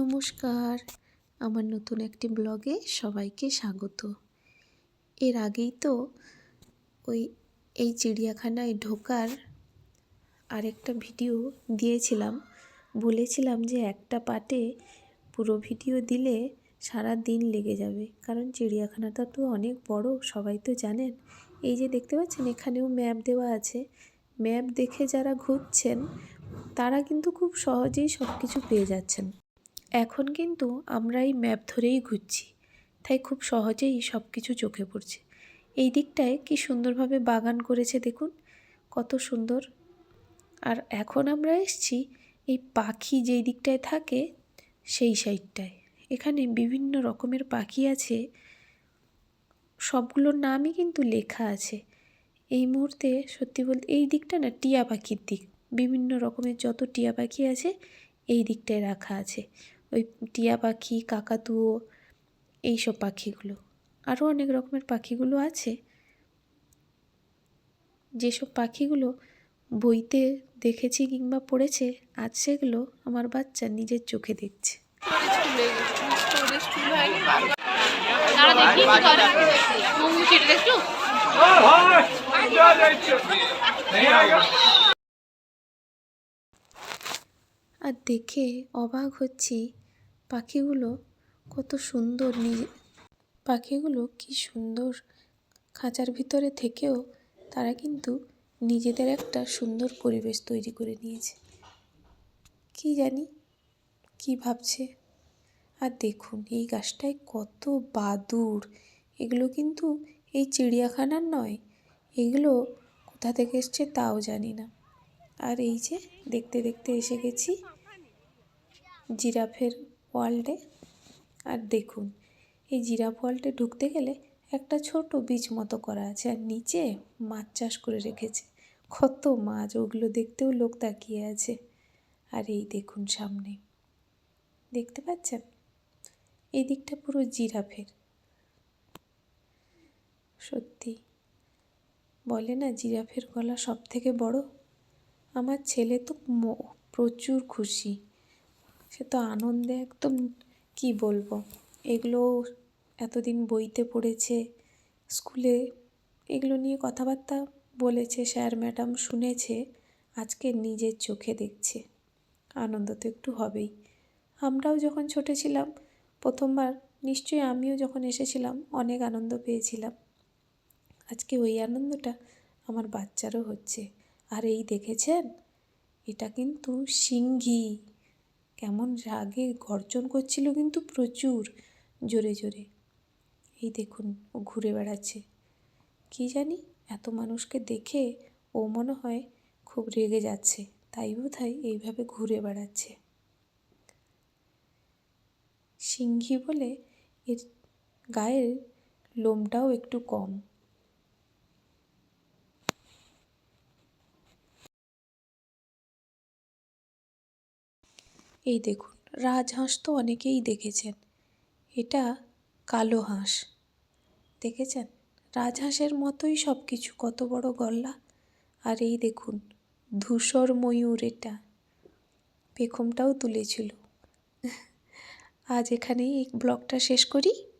নমস্কার। আমার নতুন একটি ব্লগে সবাইকে স্বাগত। এর আগেই তো ওই, এই চিড়িয়াখানায় ঢোকার আরেকটা ভিডিও দিয়েছিলাম। বলেছিলাম যে একটা পার্টে পুরো ভিডিও দিলে সারা দিন লেগে যাবে। কারণ চিড়িয়াখানাটা তো অনেক বড়, সবাই তো জানেন। এই যে দেখতে পাচ্ছেন, এখানেও ম্যাপ দেওয়া আছে। ম্যাপ দেখে যারা ঘুরছেন, তারা কিন্তু খুব সহজেই সব কিছু পেয়ে যাচ্ছেন। এখন কিন্তু আমরা এই ম্যাপ ধরেই ঘুরছি, তাই খুব সহজেই সব কিছু চোখে পড়ছে। এই দিকটায় কি সুন্দরভাবে বাগান করেছে দেখুন, কত সুন্দর। আর এখন আমরা এসছি এই পাখি যেই দিকটায় থাকে, সেই সাইডটায়। এখানে বিভিন্ন রকমের পাখি আছে, সবগুলোর নামই কিন্তু লেখা আছে। এই মুহূর্তে সত্যি বলতে এই দিকটা না টিয়া পাখির দিক। বিভিন্ন রকমের যত টিয়া পাখি আছে, এই দিকটায় রাখা আছে। ওই টিয়া পাখি কাকাতুয়ো এইসব পাখিগুলো। আরও অনেক রকমের পাখিগুলো আছে। যেসব পাখিগুলো বইতে দেখেছি কিংবা পড়েছে আজ সেগুলো আমার বাচ্চা নিজের চোখে দেখছে। আর দেখে অবাক হচ্ছি পাখিগুলো কত সুন্দর নিজে পাখিগুলো কি সুন্দর। খাঁচার ভিতরে থেকেও তারা কিন্তু নিজেদের একটা সুন্দর পরিবেশ তৈরি করে নিয়েছে। কি জানি, কি ভাবছে। আর দেখুন, এই গাছটায় কত বাদুর এগুলো কিন্তু এই চিড়িয়াখানার নয়, এগুলো কোথা থেকে এসছে তাও জানি না। আর এই যে দেখতে দেখতে এসে গেছি, জিরাফের ওয়ার্ল্ডে। আর দেখুন, এই জিরাফ ওয়ার্ল্ডে ঢুকতে গেলে একটা ছোট বীজ মতো করা আছে আর নিচে মাছ চাষ করে রেখেছে। কত মাছ, ওগুলো দেখতেও লোক তাকিয়ে আছে। আর এই দেখুন সামনে, দেখতে পাচ্ছেন? এই দিকটা পুরো জিরাফের। সত্যি, বলে না জিরাফের গলা সব থেকে বড়? আমার ছেলে তো প্রচুর খুশি। সে তো আনন্দে একদম, কি বলব? এগুলো এতদিন বইতে পড়েছে, স্কুলে এগুলো নিয়ে কথাবার্তা বলেছে, স্যার, ম্যাডাম শুনেছে, আজকে নিজের চোখে দেখছে। আনন্দ তো একটু হবেই। আমরাও যখন ছোটো ছিলাম, প্রথমবার নিশ্চয়ই আমিও যখন এসেছিলাম, অনেক আনন্দ পেয়েছিলাম। আজকে ওই আনন্দটা আমার বাচ্চারও হচ্ছে। আর এই দেখেছেন? এটা কিন্তু সিংঘি কেমন রাগে গর্জন করছিল কিন্তু প্রচুর জোরে জোরে। এই দেখুন, ও ঘুরে বেড়াচ্ছে। কি জানি, এত মানুষকে দেখে ও মনে হয় খুব রেগে যাচ্ছে, তাই বোধ হয় এইভাবে ঘুরে বেড়াচ্ছে। সিংঘি বলে, এর গায়ের লোমটাও একটু কম। এই দেখুন রাজহাঁস তো অনেকেই দেখেছেন। এটা কালো হাঁস। দেখেছেন? রাজহাঁসের মতোই সব কিছু কত বড় গল্লা। আর এই দেখুন, ধূসর ময়ূর এটা। পেখমটাও তুলেছিল। আজ এখানেই এই ব্লগটা শেষ করি।